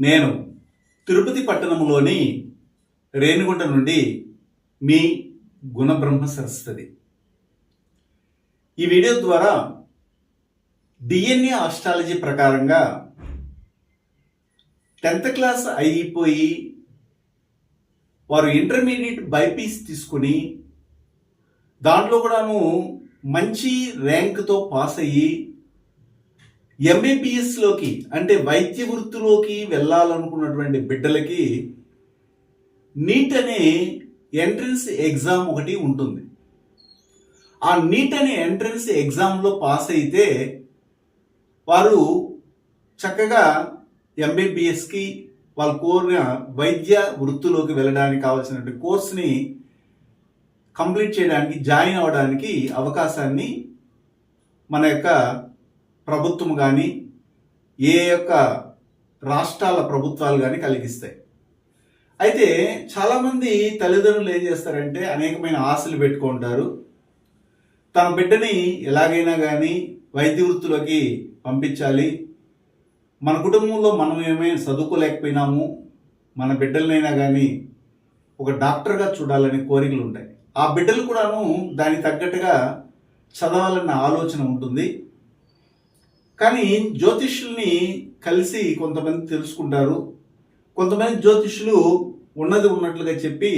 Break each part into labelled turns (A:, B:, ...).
A: నేను తిరుపతి పట్టణంలోని రేణిగుంట నుండి మీ గుణబ్రహ్మ సరస్వతి. ఈ వీడియో ద్వారా డిఎన్ఏ ఆస్ట్రాలజీ ప్రకారంగా టెన్త్ క్లాస్ అయిపోయి వారు ఇంటర్మీడియట్ బైపీస్ తీసుకుని దాంట్లో కూడాను మంచి ర్యాంక్తో పాస్ అయ్యి ఎంబీబీఎస్లోకి అంటే వైద్య వృత్తిలోకి వెళ్ళాలనుకున్నటువంటి బిడ్డలకి నీట్ అనే ఎంట్రన్స్ ఎగ్జామ్ ఒకటి ఉంటుంది. ఆ నీట్ అనే ఎంట్రన్స్ ఎగ్జామ్లో పాస్ అయితే వారు చక్కగా ఎంబీబీఎస్కి వాళ్ళు కోరిన వైద్య వృత్తిలోకి వెళ్ళడానికి కావాల్సినటువంటి కోర్స్ని కంప్లీట్ చేయడానికి జాయిన్ అవ్వడానికి అవకాశాన్ని మన యొక్క ప్రభుత్వం కానీ ఏ యొక్క రాష్ట్రాల ప్రభుత్వాలు కానీ కలిగిస్తాయి. అయితే చాలామంది తల్లిదండ్రులు ఏం చేస్తారంటే అనేకమైన ఆశలు పెట్టుకుంటారు తన బిడ్డని ఎలాగైనా కానీ వైద్య వృత్తిలోకి పంపించాలి. మన కుటుంబంలో మనం ఏమైనా చదువుకోలేకపోయినాము మన బిడ్డలనైనా కానీ ఒక డాక్టర్గా చూడాలనే కోరికలు ఉంటాయి ఆ బిడ్డలు కూడాను దానికి తగ్గట్టుగా చదవాలన్న ఆలోచన ఉంటుంది. కానీ జ్యోతిష్యుల్ని కలిసి కొంతమంది తెలుసుకుంటారు. కొంతమంది జ్యోతిష్యులు ఉన్నది ఉన్నట్లుగా చెప్పి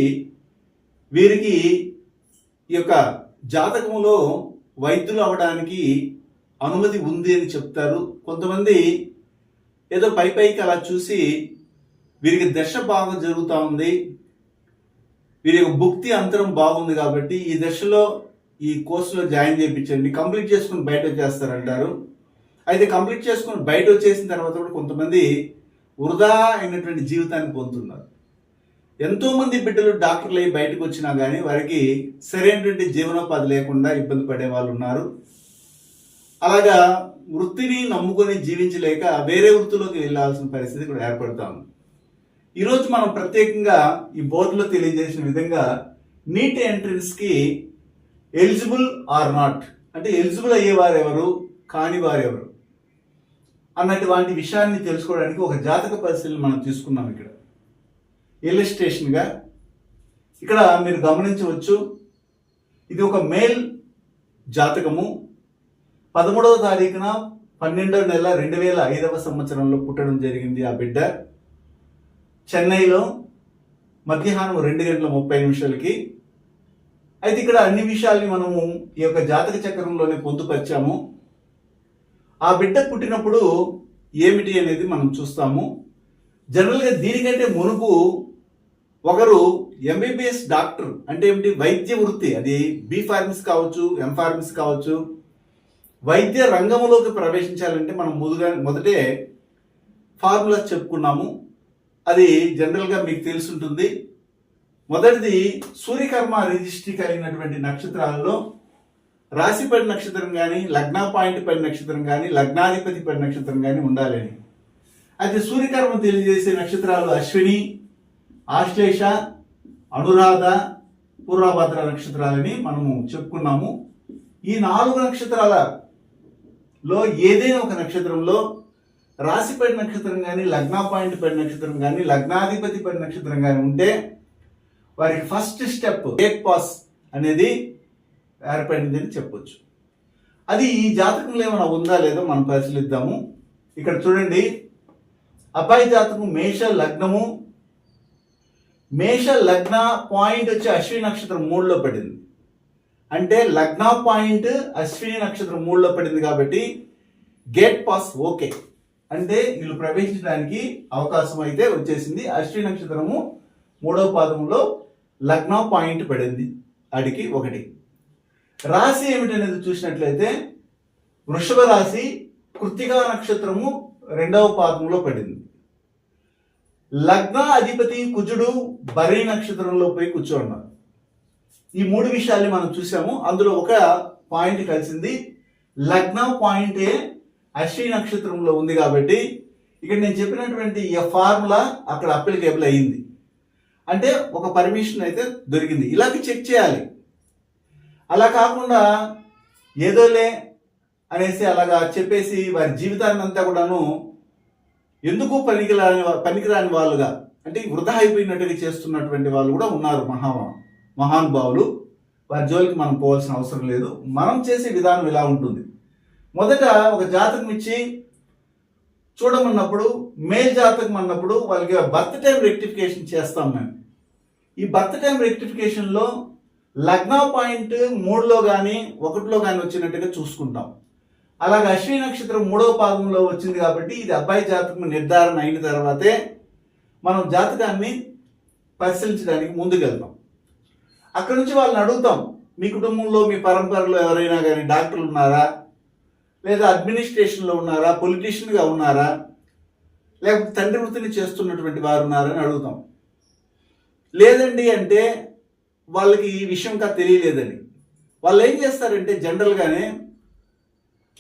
A: వీరికి ఈ యొక్క జాతకంలో వైద్యులు అవడానికి అనుమతి ఉంది అని చెప్తారు. కొంతమంది ఏదో పై పైకి అలా చూసి వీరికి దశ బాగా జరుగుతూ ఉంది. వీరి యొక్క భుక్తి అంతరం బాగుంది కాబట్టి ఈ దశలో ఈ కోర్సులో జాయిన్ చేయించండి. కంప్లీట్ చేసుకుని బయట వచ్చేస్తారంటారు అయితే కంప్లీట్ చేసుకుని బయట వచ్చేసిన తర్వాత కూడా కొంతమంది వృధా అయినటువంటి జీవితాన్ని పొందుతున్నారు. ఎంతోమంది బిడ్డలు డాక్టర్లు అయి బయటకు వచ్చినా కానీ వారికి సరైనటువంటి జీవనోపాధి లేకుండా ఇబ్బంది పడే వాళ్ళు ఉన్నారు. అలాగా వృత్తిని నమ్ముకొని జీవించలేక వేరే వృత్తిలోకి వెళ్ళాల్సిన పరిస్థితి కూడా ఏర్పడతాము ఈరోజు మనం ప్రత్యేకంగా ఈ బోర్డులో తెలియజేసిన విధంగా నీట్ ఎంట్రన్స్కి ఎలిజిబుల్ ఆర్ నాట్. అంటే ఎలిజిబుల్ అయ్యేవారు ఎవరు? కాని వారు ఎవరు? అన్నటువంటి విషయాన్ని తెలుసుకోవడానికి ఒక జాతక పరిశీలన మనం తీసుకున్నాం ఇక్కడ. ఇలిస్ట్రేషన్గా ఇక్కడ మీరు గమనించవచ్చు. ఇది ఒక మేల్ జాతకము. పదమూడవ తారీఖున పన్నెండవ నెల రెండు వేల ఐదవ సంవత్సరంలో పుట్టడం జరిగింది ఆ బిడ్డ. చెన్నైలో మధ్యాహ్నం రెండు గంటల ముప్పై నిమిషాలకి. అయితే ఇక్కడ అన్ని విషయాల్ని మనము ఈ యొక్క జాతక చక్రంలోనే పొందుపరిచాము. ఆ బిడ్డ పుట్టినప్పుడు ఏమిటి అనేది మనం చూస్తాము. జనరల్గా దీనికంటే మునుపు ఒకరు ఎంబీబీఎస్ డాక్టర్ అంటే ఏమిటి? వైద్య వృత్తి అది బి ఫార్మసీ కావచ్చు ఎం ఫార్మసీ కావచ్చు. వైద్య రంగంలోకి ప్రవేశించాలంటే మనం ముందుగా మొదటే ఫార్ములాస్ చెప్పుకున్నాము. అది జనరల్గా మీకు తెలిసి ఉంటుంది మొదటిది సూర్యకర్మ రిజిస్ట్రీ కలిగినటువంటి నక్షత్రాలలో రాశిపడి నక్షత్రం కానీ లగ్న పాయింట్ పడి నక్షత్రం కానీ లగ్నాధిపతి పడి నక్షత్రం కానీ ఉండాలని. అయితే సూర్యకర్మ తెలియజేసే నక్షత్రాలు అశ్విని ఆశ్లేష అనురాధ పూర్వభద్ర నక్షత్రాలని మనము చెప్పుకున్నాము. ఈ నాలుగు నక్షత్రాలలో ఏదైనా ఒక నక్షత్రంలో రాశిపడి నక్షత్రం కానీ లగ్న పాయింట్ పడి నక్షత్రం కానీ లగ్నాధిపతి పడి నక్షత్రం కానీ ఉంటే వారికి ఫస్ట్ స్టెప్ బ్రేక్ పాస్ అనేది ఏర్పడింది అని చెప్పొచ్చు. అది ఈ జాతకంలో ఏమైనా ఉందా లేదో మనం పరిశీలిద్దాము. ఇక్కడ చూడండి. అబ్బాయి జాతకం మేష లగ్నము. మేష లగ్న పాయింట్ వచ్చి అశ్విని నక్షత్రం మూడులో పడింది. అంటే లగ్న పాయింట్ అశ్విని నక్షత్రం మూడులో పడింది కాబట్టి గేట్ పాస్ ఓకే. అంటే వీళ్ళు ప్రవేశించడానికి అవకాశం అయితే వచ్చేసింది. అశ్విని నక్షత్రము మూడవ పాదంలో లగ్న పాయింట్ పడింది. అడికి ఒకటి. రాశి ఏమిటనేది చూసినట్లయితే వృషభ రాశి కృత్తికా నక్షత్రము రెండవ పాదంలో పడింది. లగ్న అధిపతి కుజుడు బరీ నక్షత్రంలో పోయి కూర్చోన్నారు ఈ మూడు విషయాల్ని మనం చూసాము. అందులో ఒక పాయింట్ కలిసింది. లగ్న పాయింటే అశ్వి నక్షత్రంలో ఉంది కాబట్టి ఇక్కడ నేను చెప్పినటువంటి ఈ ఫార్ములా అక్కడ అప్లికేబుల్ అయ్యింది. అంటే ఒక పర్మిషన్ అయితే దొరికింది. ఇలాగ చెక్ చేయాలి. అలా కాకుండా ఏదోలే అనేసి అలాగా చెప్పేసి వారి జీవితాన్ని అంతా కూడాను ఎందుకు పనికిరాని పనికిరాని వాళ్ళుగా అంటే వృధా అయిపోయినట్టుగా చేస్తున్నటువంటి వాళ్ళు కూడా ఉన్నారు మహా మహానుభావులు. వారి జోలికి మనం పోవాల్సిన అవసరం లేదు. మనం చేసే విధానం ఇలా ఉంటుంది. మొదట ఒక జాతకం ఇచ్చి చూడమన్నప్పుడు మేల్ జాతకం అన్నప్పుడు వాళ్ళకి బర్త్ టైం రెక్టిఫికేషన్ చేస్తాం మేము. ఈ బర్త్ టైం రెక్టిఫికేషన్లో లగ్న పాయింట్ మూడులో కానీ ఒకటిలో కానీ వచ్చినట్టుగా చూసుకుంటాం. అలాగే అశ్విని నక్షత్రం మూడవ పాదంలో వచ్చింది కాబట్టి ఇది అబ్బాయి జాతకం నిర్ధారణ అయిన తర్వాతే మనం జాతకాన్ని పరిశీలించడానికి ముందుకెళ్తాం. అక్కడ నుంచి వాళ్ళని అడుగుతాం మీ కుటుంబంలో మీ పరంపరలో ఎవరైనా కానీ డాక్టర్లు ఉన్నారా? లేదా అడ్మినిస్ట్రేషన్లో ఉన్నారా? పొలిటీషియన్గా ఉన్నారా? లేకపోతే తండ్రి వృత్తిని చేస్తున్నటువంటి వారు ఉన్నారా? అని అడుగుతాం. లేదండి అంటే వాళ్ళకి ఈ విషయం ఇంకా తెలియలేదని. వాళ్ళు ఏం చేస్తారంటే జనరల్గానే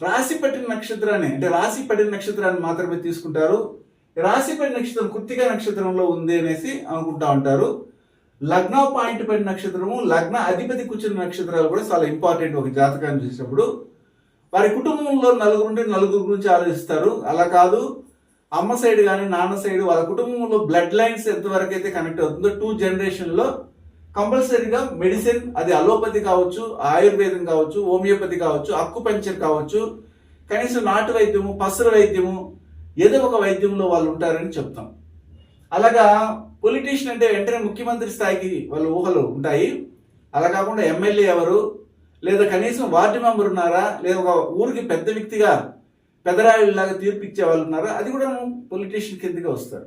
A: రాశి పట్టిన నక్షత్రాన్ని అంటే రాశి పడిన నక్షత్రాన్ని మాత్రమే తీసుకుంటారు. రాశి పడిన నక్షత్రం కృత్తిక నక్షత్రంలో ఉంది అనేసి అనుకుంటా ఉంటారు. లగ్న పాయింట్ పడిన నక్షత్రము లగ్న అధిపతి కూర్చున్న నక్షత్రాలు కూడా చాలా ఇంపార్టెంట్ ఒక జాతకాన్ని చూసినప్పుడు. వారి కుటుంబంలో నలుగురు ఉంటే నలుగురు గురించి ఆలోచిస్తారు. అలా కాదు. అమ్మ సైడ్ కానీ నాన్న సైడ్ వాళ్ళ కుటుంబంలో బ్లడ్ లైన్స్ ఎంతవరకు అయితే కనెక్ట్ అవుతుందో టూ జనరేషన్లో కంపల్సరీగా మెడిసిన్ అది అలోపతి కావచ్చు ఆయుర్వేదం కావచ్చు హోమియోపతి కావచ్చు అక్కుపంచర్ కావచ్చు కనీసం నాటు వైద్యము పసరు వైద్యము ఏదో ఒక వైద్యంలో వాళ్ళు ఉంటారని చెప్తాం. అలాగా పొలిటీషియన్ అంటే వెంటనే ముఖ్యమంత్రి స్థాయికి వాళ్ళ ఊహలు ఉంటాయి. అలా కాకుండా ఎమ్మెల్యే ఎవరు లేదా కనీసం వార్డు మెంబర్ ఉన్నారా లేదా ఒక ఊరికి పెద్ద వ్యక్తిగా పెదరాయుడిలాగా తీర్పు ఇచ్చే వాళ్ళు ఉన్నారా అది కూడా పొలిటీషియన్ కిందగా వస్తారు.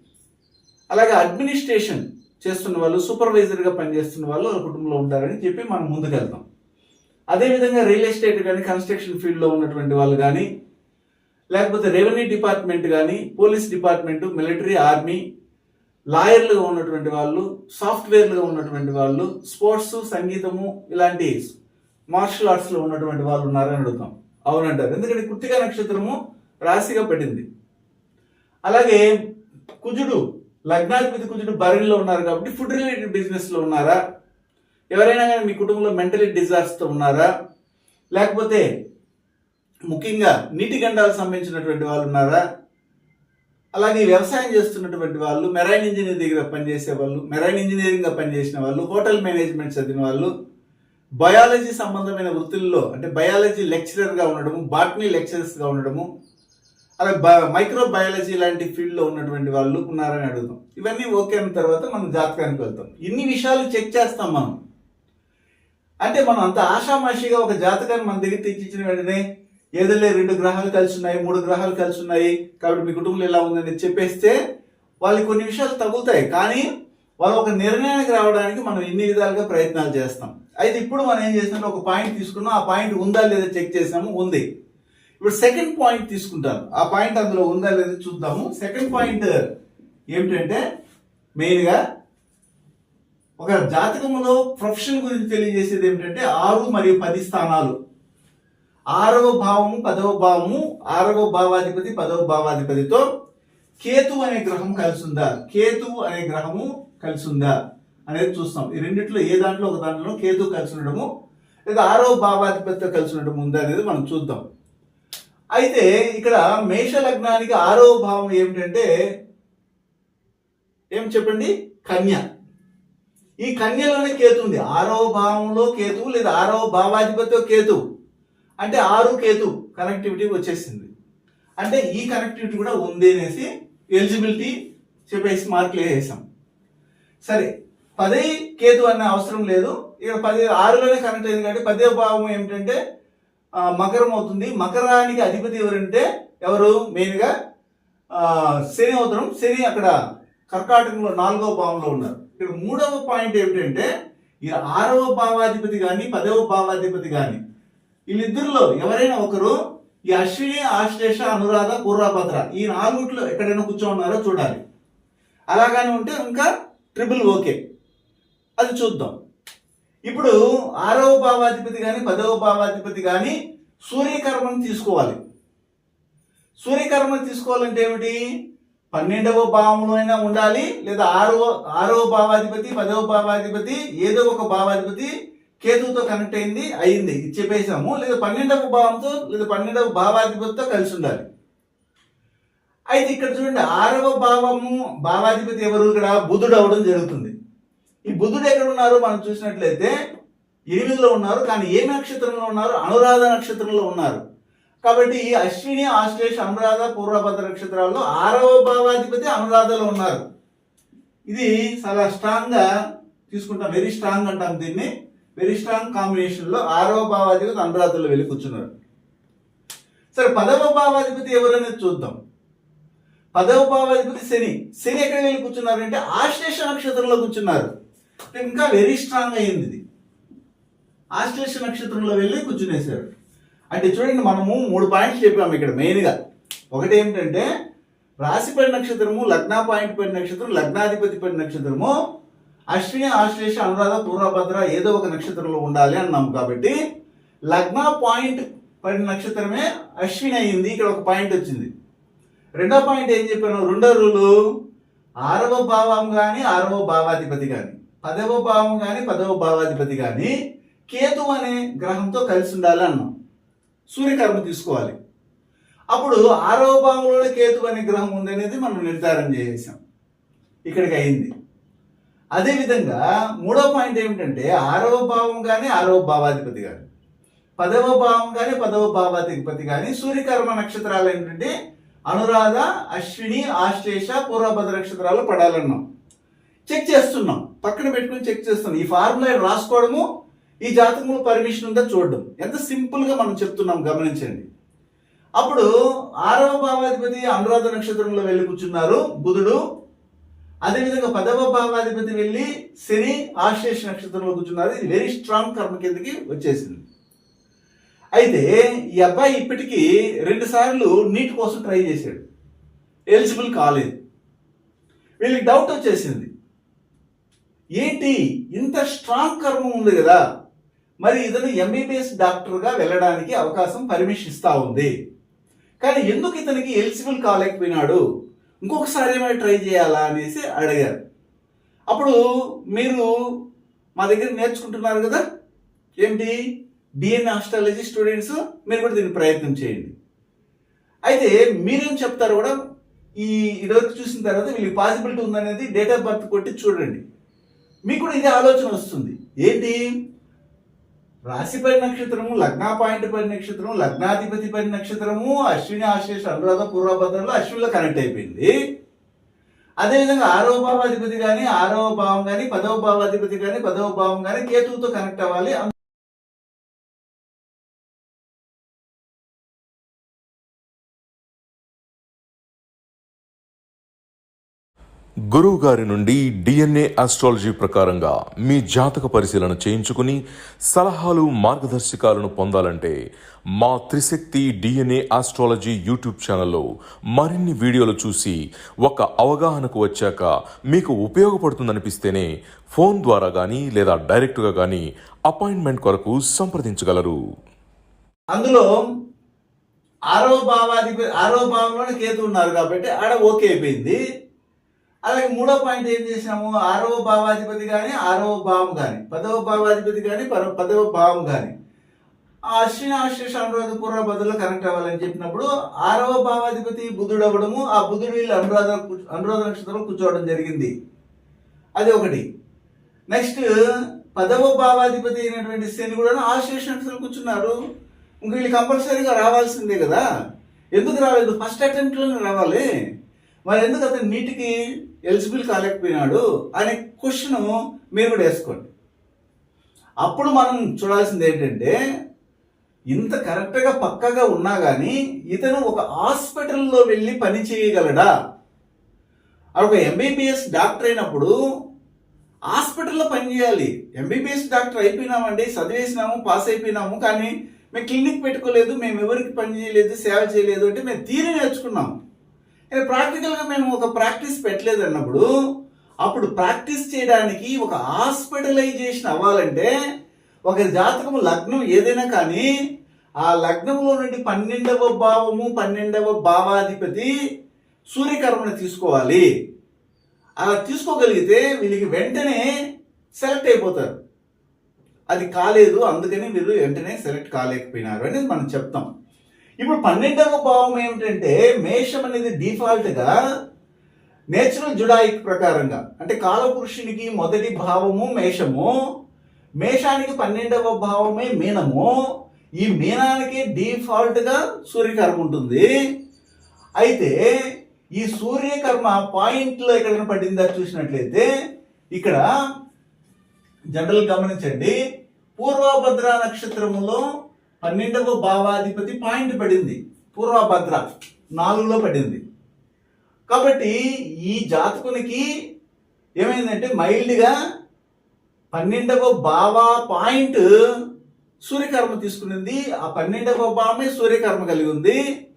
A: అలాగే అడ్మినిస్ట్రేషన్ చేస్తున్న వాళ్ళు సూపర్వైజర్గా పనిచేస్తున్న వాళ్ళు వాళ్ళ కుటుంబంలో ఉంటారని చెప్పి మనం ముందుకెళ్తాం అదేవిధంగా రియల్ ఎస్టేట్ కానీ కన్స్ట్రక్షన్ ఫీల్డ్లో ఉన్నటువంటి వాళ్ళు కానీ లేకపోతే రెవెన్యూ డిపార్ట్మెంట్ కానీ పోలీస్ డిపార్ట్మెంట్ మిలిటరీ ఆర్మీ లాయర్లుగా ఉన్నటువంటి వాళ్ళు సాఫ్ట్వేర్లుగా ఉన్నటువంటి వాళ్ళు స్పోర్ట్స్ సంగీతము ఇలాంటి మార్షల్ ఆర్ట్స్లో ఉన్నటువంటి వాళ్ళు ఉన్నారని అడుగుతాం. అవునంటారు. ఎందుకంటే కృతిక నక్షత్రము రాశిగా పడింది. అలాగే కుజుడు లగ్నాధిపతి కొంచెం బరిలో ఉన్నారు కాబట్టి ఫుడ్ రిలేటెడ్ బిజినెస్లో ఉన్నారా? ఎవరైనా కానీ మీ కుటుంబంలో మెంటలీ డిజాస్తో ఉన్నారా? లేకపోతే ముఖ్యంగా నీటి గండాలకు సంబంధించినటువంటి వాళ్ళు ఉన్నారా? అలాగే వ్యవసాయం చేస్తున్నటువంటి వాళ్ళు మెరైన్ ఇంజనీర్ దగ్గర పనిచేసే వాళ్ళు మెరైన్ ఇంజనీరింగ్గా పనిచేసిన వాళ్ళు హోటల్ మేనేజ్మెంట్ చదివిన వాళ్ళు బయాలజీ సంబంధమైన వృత్తుల్లో అంటే బయాలజీ లెక్చరర్గా ఉండడము బాటనీ లెక్చరర్స్గా ఉండడము అలా మైక్రో బయాలజీ లాంటి ఫీల్డ్లో ఉన్నటువంటి వాళ్ళు ఉన్నారని అడుగుతాం. ఇవన్నీ ఓకే అయిన తర్వాత మనం జాతకానికి వెళ్తాం. ఇన్ని విషయాలు చెక్ చేస్తాం మనం. అంటే మనం అంత ఆషామాషిగా ఒక జాతకాన్ని మన దగ్గర తెచ్చిచ్చిన వెంటనే ఏదైనా రెండు గ్రహాలు కలిసి ఉన్నాయి మూడు గ్రహాలు కలిసి ఉన్నాయి కాబట్టి మీ కుటుంబంలో ఎలా ఉందని చెప్పేస్తే వాళ్ళకి కొన్ని విషయాలు తగులుతాయి. కానీ వాళ్ళు ఒక నిర్ణయానికి రావడానికి మనం ఎన్ని విధాలుగా ప్రయత్నాలు చేస్తాం. అయితే ఇప్పుడు మనం ఏం చేసినట్టు ఒక పాయింట్ తీసుకున్నాం. ఆ పాయింట్ ఉందా లేదా చెక్ చేసాము? ఉంది. ఇప్పుడు సెకండ్ పాయింట్ తీసుకుంటాను. ఆ పాయింట్ అందులో ఉందా లేదా చూద్దాము. సెకండ్ పాయింట్ ఏమిటంటే మెయిన్గా ఒక జాతకంలో ప్రొఫెషన్ గురించి తెలియజేసేది ఏమిటంటే ఆరు మరియు పది స్థానాలు. ఆరవ భావము పదవ భావము ఆరవ భావాధిపతి పదవ భావాధిపతితో కేతు అనే గ్రహం కలిసి ఉందా కేతు అనే గ్రహము కలిసి ఉందా అనేది చూస్తాం. ఈ రెండిట్లో ఏ దాంట్లో ఒక దాంట్లో కేతు కలిసి ఉండడము లేదా ఆరవ భావాధిపతితో కలిసి ఉండడం ఉందా అనేది మనం చూద్దాం. అయితే ఇక్కడ మేష లగ్నానికి ఆరవ భావం ఏమిటంటే ఏం చెప్పండి? కన్య. ఈ కన్యలోనే కేతు ఉంది. ఆరవ భావంలో కేతువు లేదా ఆరవ భావాధిపతితో కేతు. అంటే ఆరు కేతు కనెక్టివిటీ వచ్చేసింది. అంటే ఈ కనెక్టివిటీ కూడా ఉంది అనేసి ఎలిజిబిలిటీ చెప్పేసి మార్కులు వేసేసాం. సరే పదే కేతు అనే అవసరం లేదు. ఇక్కడ పది ఆరులోనే కనెక్ట్ అయింది కాబట్టి పదే భావం ఏమిటంటే మకరం అవుతుంది. మకరానికి అధిపతి ఎవరంటే ఎవరు? మెయిన్గా శని అవుతాం శని అక్కడ కర్కాటకంలో నాలుగో భావంలో ఉన్నారు. ఇక్కడ మూడవ పాయింట్ ఏమిటంటే ఈ ఆరవ భావాధిపతి కానీ పదవ భావాధిపతి కానీ వీళ్ళిద్దరిలో ఎవరైనా ఒకరు ఈ అశ్విని ఆశ్లేష అనురాధ పూర్వభద్ర ఈ నాలుగుట్లో ఎక్కడైనా కూర్చోన్నారో చూడాలి. అలాగానే ఉంటే ఇంకా ట్రిపుల్ ఓకే. అది చూద్దాం. ఇప్పుడు ఆరవ భావాధిపతి కానీ పదవ భావాధిపతి కానీ సూర్యకర్మను తీసుకోవాలి. సూర్యకర్మను తీసుకోవాలంటే ఏమిటి? పన్నెండవ భావంలో అయినా ఉండాలి లేదా ఆరవ ఆరవ భావాధిపతి పదవ భావాధిపతి ఏదో ఒక భావాధిపతి కేతువుతో కనెక్ట్ అయింది అయింది. ఇది చెప్పేసాము లేదా పన్నెండవ భావంతో లేదా పన్నెండవ భావాధిపతితో కలిసి ఉండాలి. అయితే ఇక్కడ చూడండి ఆరవ భావము భావాధిపతి ఎవరు? ఇక్కడ బుధుడు అవడం జరుగుతుంది. ఈ బుధుడు ఎక్కడ ఉన్నారు? మనం చూసినట్లయితే ఎనిమిదిలో ఉన్నారు కానీ ఏ నక్షత్రంలో ఉన్నారు? అనురాధ నక్షత్రంలో ఉన్నారు. కాబట్టి ఈ అశ్విని ఆశ్లేష అనురాధ పూర్వభద్ర నక్షత్రాల్లో ఆరవ భావాధిపతి అనురాధలో ఉన్నారు. ఇది చాలా స్ట్రాంగ్గా తీసుకుంటాం. వెరీ స్ట్రాంగ్ అంటాం దీన్ని. వెరీ స్ట్రాంగ్ కాంబినేషన్లో ఆరవ భావాధిపతి అనురాధలో వెళ్ళి కూర్చున్నారు. సరే పదవ భావాధిపతి ఎవరనేది చూద్దాం. పదవ భావాధిపతి శని. శని ఎక్కడ వెళ్ళి కూర్చున్నారు అంటే ఆశ్లేష నక్షత్రంలో కూర్చున్నారు. అంటే ఇంకా వెరీ స్ట్రాంగ్ అయింది ఇది. ఆశ్లేష నక్షత్రంలో వెళ్ళి కూర్చునేశారు అంటే చూడండి మనము మూడు పాయింట్స్ చెప్పాము ఇక్కడ మెయిన్గా ఒకటి ఏమిటంటే రాశిపడి నక్షత్రము లగ్న పాయింట్ పడి నక్షత్రం లగ్నాధిపతి పడి నక్షత్రము అశ్విని ఆశ్లేష అనురాధ పూర్వభద్ర ఏదో ఒక నక్షత్రంలో ఉండాలి అన్నాము కాబట్టి లగ్న పాయింట్ పడిన నక్షత్రమే అశ్విని అయింది. ఇక్కడ ఒక పాయింట్ వచ్చింది. రెండో పాయింట్ ఏం చెప్పాను? రెండో రూలు ఆరవ భావం కానీ ఆరవ భావాధిపతి కానీ పదవ భావం కానీ పదవ భావాధిపతి కానీ కేతు అనే గ్రహంతో కలిసి ఉండాలి అన్నాం. సూర్యకర్మ తీసుకోవాలి. అప్పుడు ఆరవ భావంలో కేతు అనే గ్రహం ఉంది అనేది మనం నిర్ధారణ చేసేసాం. ఇక్కడికి అయింది. అదేవిధంగా మూడో పాయింట్ ఏమిటంటే ఆరవ భావం కానీ ఆరవ భావాధిపతి కానీ పదవ భావం కానీ పదవ భావాధిపతి కానీ సూర్యకర్మ నక్షత్రాలు ఏంటంటే అనురాధ అశ్విని ఆశ్లేష పూర్వభద్ర నక్షత్రాలు పడాలన్నాం. చెక్ చేస్తున్నాం. పక్కన పెట్టుకుని చెక్ చేస్తాం ఈ ఫార్ములా రాసుకోవడము? ఈ జాతకంలో పర్మిషన్ ఉందా చూడడం. ఎంత సింపుల్గా మనం చెప్తున్నాం గమనించండి. అప్పుడు ఆరవ భావాధిపతి అనురాధ నక్షత్రంలో వెళ్ళి కూర్చున్నారు బుధుడు. అదేవిధంగా పదవ భావాధిపతి వెళ్ళి శని ఆశ్లేష నక్షత్రంలో కూర్చున్నారు. ఇది వెరీ స్ట్రాంగ్ కర్మ కిందకి వచ్చేసింది. అయితే ఈ అబ్బాయి ఇప్పటికీ రెండు సార్లు నీట్ కోసం ట్రై చేశాడు. ఎలిజిబుల్ కాలేదు. వీళ్ళకి డౌట్ వచ్చేసింది. ఏంటి? ఇంత స్ట్రాంగ్ కర్మ ఉంది కదా. మరి ఇతను ఎంబీబీఎస్ డాక్టర్గా వెళ్ళడానికి అవకాశం పర్మిషన్ ఇస్తా ఉంది. కానీ ఎందుకు ఇతనికి ఎలిజిబుల్ కాలేకపోయినాడు? ఇంకొకసారి ఏమైనా ట్రై చేయాలా అనేసి అడిగారు. అప్పుడు మీరు మా దగ్గర నేర్చుకుంటున్నారు కదా. ఏంటి? డిఎన్ఏ ఆస్ట్రాలజీ స్టూడెంట్స్ మీరు కూడా దీన్ని ప్రయత్నం చేయండి. అయితే మీరేం చెప్తారు కూడా? ఈ ఇదివరకు చూసిన తర్వాత వీళ్ళకి పాసిబిలిటీ ఉందనేది డేట్ ఆఫ్ బర్త్ కొట్టి చూడండి. మీకు కూడా ఇదే ఆలోచన వస్తుంది. ఏంటి? రాశిపై నక్షత్రము లగ్న పాయింట్ పై నక్షత్రము లగ్నాధిపతి పై నక్షత్రము అశ్విని ఆశేష అనురాధ పూర్వభద్రంలో అశ్వినిలో కనెక్ట్ అయిపోయింది. అదేవిధంగా ఆరవ భావాధిపతి కానీ ఆరవ భావం కానీ పదవ భావాధిపతి కానీ పదవ భావం కానీ కేతువుతో కనెక్ట్ అవ్వాలి.
B: గురువు గారి నుండి డిఎన్ఏ ఆస్ట్రాలజీ ప్రకారంగా మీ జాతక పరిశీలన చేయించుకుని సలహాలు మార్గదర్శకాలను పొందాలంటే మా త్రిశక్తి డిఎన్ఏ ఆస్ట్రాలజీ యూట్యూబ్ ఛానల్లో మరిన్ని వీడియోలు చూసి ఒక అవగాహనకు వచ్చాక మీకు ఉపయోగపడుతుందనిపిస్తేనే ఫోన్ ద్వారా కానీ లేదా డైరెక్ట్గా కానీ అపాయింట్మెంట్ కొరకు సంప్రదించగలరు.
A: అందులో ఆరో భావాధిపతి ఆరో భావంలోనే కేతు ఉన్నారు కాబట్టి ఆడ ఓకే అయిపోయింది. అలాగే మూడో పాయింట్ ఏం చేసినాము? ఆరవ భావాధిపతి కానీ ఆరవ భావం కానీ పదవ భావాధిపతి కానీ పర- పదవ భావం కానీ ఆ అశ్విని ఆశ్లేష అనురాధ పూర్వ బదులు కనెక్ట్ అవ్వాలని చెప్పినప్పుడు ఆరవ భావాధిపతి బుధుడు అవ్వడము ఆ బుధుడు వీళ్ళు అనురాధ అనురాధ నక్షత్రంలో కూర్చోవడం జరిగింది. అది ఒకటి. నెక్స్ట్ పదవ భావాధిపతి అయినటువంటి శని కూడా ఆశ్లేష నక్షత్రం కూర్చున్నారు. ఇంక వీళ్ళు కంపల్సరీగా రావాల్సిందే కదా. ఎందుకు రాలేదు? ఫస్ట్ అటెంప్ట్లోనే రావాలి. మరి ఎందుకు అతను నీటికి ఎలిజిబుల్ కాలేకపోయినాడు అనే క్వశ్చన్ మీరు కూడా వేసుకోండి. అప్పుడు మనం చూడాల్సింది ఏంటంటే ఇంత కరెక్ట్గా పక్కగా ఉన్నా కానీ ఇతను ఒక హాస్పిటల్లో వెళ్ళి పని చేయగలడా? అది ఒక ఎంబీబీఎస్ డాక్టర్ అయినప్పుడు హాస్పిటల్లో పనిచేయాలి ఎంబీబీఎస్ డాక్టర్ అయిపోయినామండి చదివేసినాము పాస్ అయిపోయినాము కానీ మేము క్లినిక్ పెట్టుకోలేదు మేము ఎవరికి పని చేయలేదు సేవ చేయలేదు అంటే మేము తీరు నేర్చుకున్నాము. ప్రాక్టికల్గా మేము ఒక ప్రాక్టీస్ పెట్టలేదు అన్నప్పుడు అప్పుడు ప్రాక్టీస్ చేయడానికి ఒక హాస్పిటలైజేషన్ అవ్వాలంటే ఒక జాతకము లగ్నం ఏదైనా కానీ ఆ లగ్నంలో నుండి పన్నెండవ భావము పన్నెండవ భావాధిపతి సూర్యకర్మను తీసుకోవాలి. అలా తీసుకోగలిగితే వీళ్ళకి వెంటనే సెలెక్ట్ అయిపోతారు. అది కాలేదు అందుకని వీళ్ళు వెంటనే సెలెక్ట్ కాలేకపోయినారు అనేది మనం చెప్తాం. ఇప్పుడు పన్నెండవ భావం ఏమిటంటే మేషం అనేది డిఫాల్ట్గా నేచురల్ జుడాయిక్ ప్రకారంగా అంటే కాలపురుషునికి మొదటి భావము మేషము మేషానికి పన్నెండవ భావమే మీనము. ఈ మీనానికి డిఫాల్ట్గా సూర్యకర్మ ఉంటుంది. అయితే ఈ సూర్యకర్మ పాయింట్లో ఎక్కడైనా పడిందా చూసినట్లయితే ఇక్కడ జనరల్ గమనించండి. పూర్వభద్ర నక్షత్రములో పన్నెండవ భావాధిపతి పాయింట్ పడింది. పూర్వభద్ర నాలుగులో పడింది. కాబట్టి ఈ జాతకునికి ఏమైందంటే మైల్డ్గా పన్నెండవ భావ పాయింట్ సూర్యకర్మ తీసుకునింది. ఆ పన్నెండవ భావమే సూర్యకర్మ కలిగి ఉంది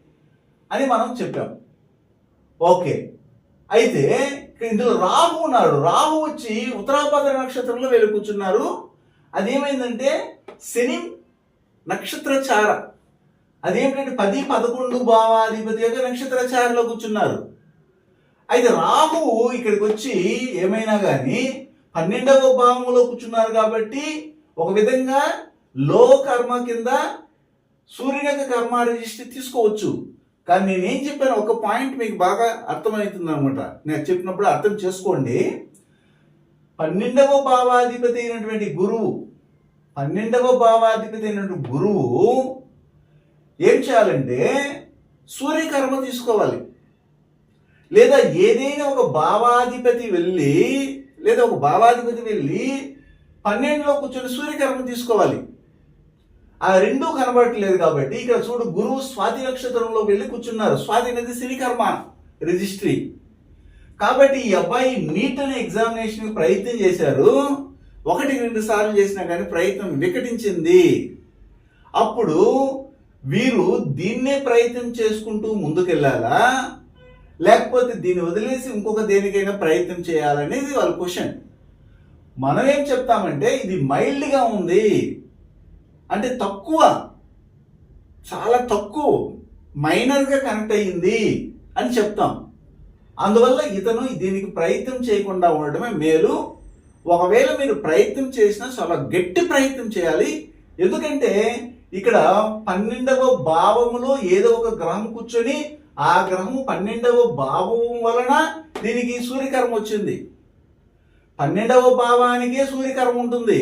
A: అని మనం చెప్పాం. ఓకే. అయితే ఇందులో రాహు ఉన్నాడు. రాహు వచ్చి ఉత్తరాభద్ర నక్షత్రంలో వెళ్ళి కూర్చున్నారు. అదేమైందంటే శని నక్షత్రచార. అదేమిటంటే పది పదకొండు భావాధిపతి యొక్క నక్షత్రచారలో కూర్చున్నారు. అయితే రాహు ఇక్కడికి వచ్చి ఏమైనా కానీ పన్నెండవ భావంలో కూర్చున్నారు కాబట్టి ఒక విధంగా లో కర్మ కింద సూర్యుని యొక్క కర్మ రిజిస్ట్రీ తీసుకోవచ్చు. కానీ నేనేం చెప్పాను? ఒక పాయింట్ మీకు బాగా అర్థమవుతుంది అనమాట నేను చెప్పినప్పుడు అర్థం చేసుకోండి. పన్నెండవ భావాధిపతి అయినటువంటి గురువు పన్నెండవ భావాధిపతి అయినటువంటి గురువు ఏం చేయాలంటే సూర్యకర్మ తీసుకోవాలి. లేదా ఏదైనా ఒక భావాధిపతి వెళ్ళి లేదా ఒక భావాధిపతి వెళ్ళి పన్నెండులో కూర్చొని సూర్యకర్మ తీసుకోవాలి. ఆ రెండూ కనబడట్లేదు కాబట్టి ఇక్కడ చూడు గురువు స్వాతి నక్షత్రంలో వెళ్ళి కూర్చున్నారు. స్వాతి అనేది శ్రీకర్మ రిజిస్ట్రీ. కాబట్టి ఈ అబ్బాయి నీట్ అనే ఎగ్జామినేషన్ ప్రయత్నం చేశారు. ఒకటి రెండు సార్లు చేసినా కానీ ప్రయత్నం వికటించింది. అప్పుడు వీరు దీన్నే ప్రయత్నం చేసుకుంటూ ముందుకెళ్ళాలా? లేకపోతే దీన్ని వదిలేసి ఇంకొక దేనికైనా ప్రయత్నం చేయాలనేది వాళ్ళ క్వశ్చన్. మనం ఏం చెప్తామంటే ఇది మైల్డ్గా ఉంది. అంటే తక్కువ. చాలా తక్కువ. మైనర్గా కనెక్ట్ అయ్యింది అని చెప్తాం. అందువల్ల ఇతను దీనికి ప్రయత్నం చేయకుండా ఉండడమే మేలు. ఒకవేళ మీరు ప్రయత్నం చేసినా చాలా గట్టి ప్రయత్నం చేయాలి. ఎందుకంటే ఇక్కడ పన్నెండవ భావములో ఏదో ఒక గ్రహం కూర్చొని ఆ గ్రహం పన్నెండవ భావం వలన దీనికి సూర్యకర్మ వచ్చింది. పన్నెండవ భావానికే సూర్యకర్మ ఉంటుంది.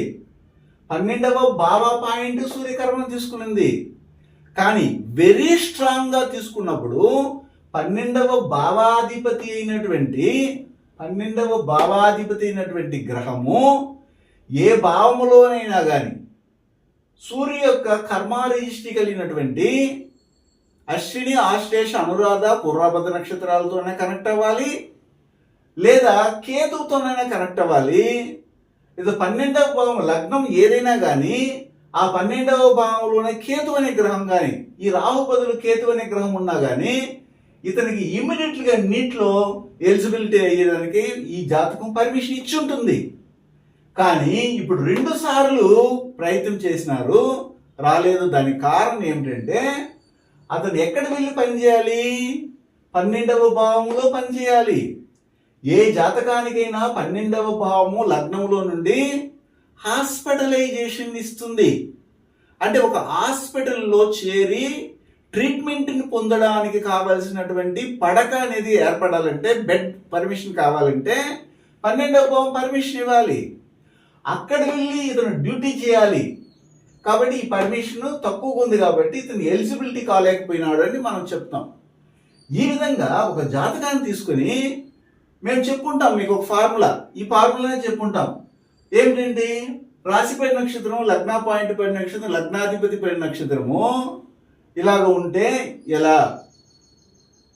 A: పన్నెండవ భావ పాయింట్ సూర్యకర్మను తీసుకునింది. కానీ వెరీ స్ట్రాంగ్గా తీసుకున్నప్పుడు పన్నెండవ భావాధిపతి అయినటువంటి పన్నెండవ భావాధిపతి అయినటువంటి గ్రహము ఏ భావములోనైనా కానీ సూర్య యొక్క కర్మారిజిష్టి కలిగినటువంటి అశ్విని ఆశ్లేష అనురాధ పూర్వభద్ర నక్షత్రాలతోనే కనెక్ట్ అవ్వాలి. లేదా కేతువుతోనైనా కనెక్ట్ అవ్వాలి. ఇది పన్నెండవ భావం లగ్నం ఏదైనా కానీ ఆ పన్నెండవ భావంలోనే కేతు అనే గ్రహం కానీ ఈ రాహు బదులు కేతు అనే గ్రహం ఉన్నా కానీ ఇతనికి ఇమ్మీడియట్ నీట్లో ఎలిజిబిలిటీ అయ్యేదానికి ఈ జాతకం పర్మిషన్ ఇచ్చి ఉంటుంది. కానీ ఇప్పుడు రెండు సార్లు ప్రయత్నం చేసినారు రాలేదు. దానికి కారణం ఏమిటంటే అతను ఎక్కడ వెళ్ళి పనిచేయాలి పన్నెండవ భావంలో పనిచేయాలి ఏ జాతకానికైనా పన్నెండవ భావము లగ్నంలో నుండి హాస్పిటలైజేషన్ ఇస్తుంది. అంటే ఒక హాస్పిటల్లో చేరి ట్రీట్మెంట్ని పొందడానికి కావాల్సినటువంటి పడక అనేది ఏర్పడాలంటే బెడ్ పర్మిషన్ కావాలంటే పన్నెండవ భావం పర్మిషన్ ఇవ్వాలి. అక్కడ వెళ్ళి ఇతను డ్యూటీ చేయాలి. కాబట్టి ఈ పర్మిషన్ తక్కువగా ఉంది కాబట్టి ఇతను ఎలిజిబిలిటీ కాలేకపోయినాడు అని మనం చెప్తాం. ఈ విధంగా ఒక జాతకాన్ని తీసుకొని మేము చెప్పుకుంటాం మీకు ఒక ఫార్ములా. ఈ ఫార్ములానే చెప్పుకుంటాం. ఏమిటండి? రాశిపడి నక్షత్రం లగ్న పాయింట్ పడిన నక్షత్రం లగ్నాధిపతి పడిన నక్షత్రము. ఇలాగ ఉంటే ఎలా?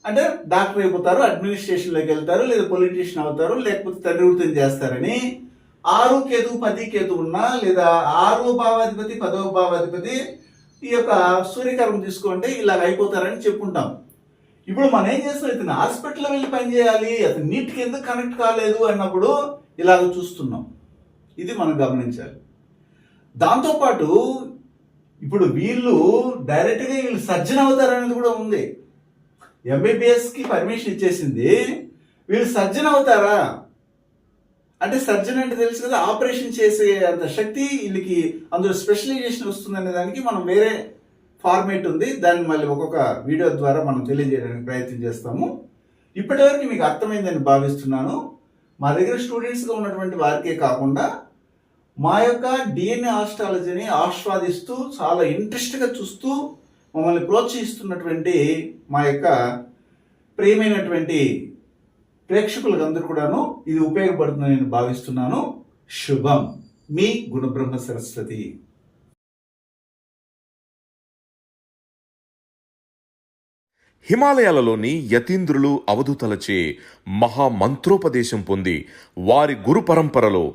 A: అంటే డాక్టర్ అయిపోతారు అడ్మినిస్ట్రేషన్లోకి వెళ్తారు లేదా పొలిటీషియన్ అవుతారు లేకపోతే తండ్రి వృత్తిని చేస్తారని. ఆరు కేతు పది కేతు ఉన్నా లేదా ఆరో భావాధిపతి పదవ భావాధిపతి ఈ యొక్క సూర్యకరం తీసుకుంటే ఇలాగ అయిపోతారని చెప్పుకుంటాం ఇప్పుడు మనం ఏం చేస్తాం ఇతను హాస్పిటల్లో వెళ్ళి పని చేయాలి అతను నీటికి ఎందుకు కనెక్ట్ కాలేదు అన్నప్పుడు ఇలాగ చూస్తున్నాం. ఇది మనం గమనించాలి. దాంతోపాటు ఇప్పుడు వీళ్ళు డైరెక్ట్గా వీళ్ళు సర్జన్ అవుతారనేది కూడా ఉంది. ఎంబీబీఎస్కి పర్మిషన్ ఇచ్చేసింది. వీళ్ళు సర్జన్ అవుతారా? అంటే సర్జన్ అంటే తెలుసు కదా ఆపరేషన్ చేసే అంత శక్తి వీళ్ళకి అందులో స్పెషలైజేషన్ వస్తుందనే దానికి మనం వేరే ఫార్మేట్ ఉంది. దాన్ని మళ్ళీ ఒక్కొక్క వీడియో ద్వారా మనం తెలియజేయడానికి ప్రయత్నం చేస్తాము. ఇప్పటివరకు మీకు అర్థమైందని భావిస్తున్నాను. మా దగ్గర స్టూడెంట్స్గా ఉన్నటువంటి వారికే కాకుండా మా యొక్క డిఎన్ఏ ఆస్ట్రాలజీని ఆస్వాదిస్తూ చాలా ఇంట్రెస్ట్గా చూస్తూ మమ్మల్ని ప్రోత్సహిస్తున్నటువంటి మా యొక్క ప్రియమైనటువంటి ప్రేక్షకులకు అందరూ కూడాను ఇది ఉపయోగపడుతుందని నేను భావిస్తున్నాను. శుభం. మీ గుణబ్రహ్మ సరస్వతి.
B: హిమాలయాలలోని యతీంద్రులు అవధూతలచే మహామంత్రోపదేశం పొంది వారి గురు పరంపరలో